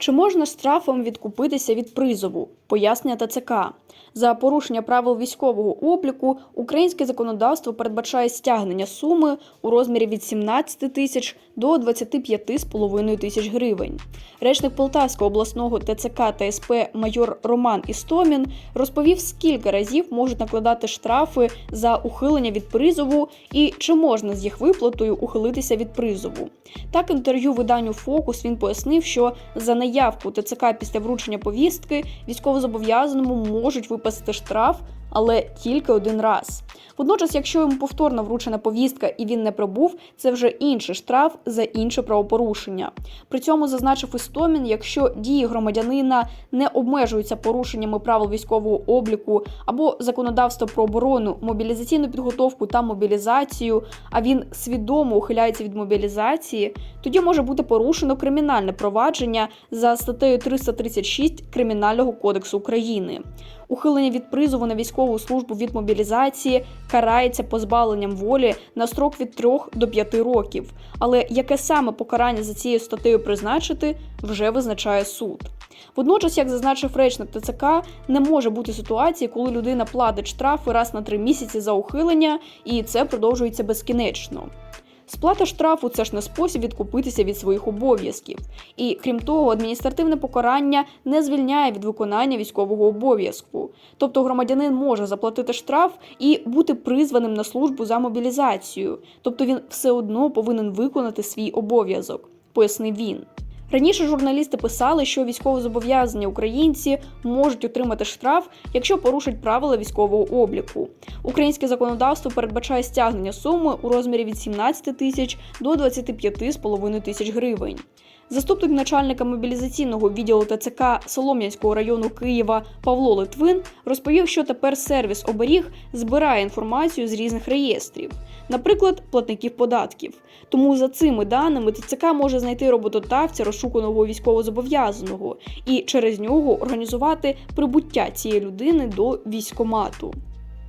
Чи можна штрафом відкупитися від призову? Пояснення ТЦК. За порушення правил військового обліку українське законодавство передбачає стягнення суми у розмірі від 17 тисяч до 25,5 тисяч гривень. Речник Полтавського обласного ТЦК та СП майор Роман Істомін розповів, скільки разів можуть накладати штрафи за ухилення від призову і чи можна з їх виплатою ухилитися від призову. Так, інтерв'ю виданню Фокус він пояснив, що за наявку ТЦК після вручення повістки військовозобов'язаному можуть виписати штраф, але тільки один раз. Водночас, якщо йому повторно вручена повістка і він не прибув, це вже інший штраф за інше правопорушення. При цьому зазначив Істомін, якщо дії громадянина не обмежуються порушеннями правил військового обліку або законодавства про оборону, мобілізаційну підготовку та мобілізацію, а він свідомо ухиляється від мобілізації, тоді може бути порушено кримінальне провадження за статтею 336 Кримінального кодексу України. Ухилення від призову на військову службу від мобілізації карається позбавленням волі на строк від 3 до 5 років. Але яке саме покарання за цією статтею призначити, вже визначає суд. Водночас, як зазначив речник ТЦК, не може бути ситуації, коли людина платить штрафи раз на три місяці за ухилення, і це продовжується безкінечно. Сплата штрафу це ж не спосіб відкупитися від своїх обов'язків. І крім того, адміністративне покарання не звільняє від виконання військового обов'язку. Тобто громадянин може заплатити штраф і бути призваним на службу за мобілізацію. Тобто він все одно повинен виконати свій обов'язок, пояснив він. Раніше журналісти писали, що військовозобов'язані українці можуть отримати штраф, якщо порушать правила військового обліку. Українське законодавство передбачає стягнення суми у розмірі від 17 тисяч до 25,5 тисяч гривень. Заступник начальника мобілізаційного відділу ТЦК Солом'янського району Києва Павло Литвин розповів, що тепер сервіс оберіг збирає інформацію з різних реєстрів, наприклад, платників податків. Тому за цими даними ТЦК може знайти роботодавця розшуканого військовозобов'язаного і через нього організувати прибуття цієї людини до військомату.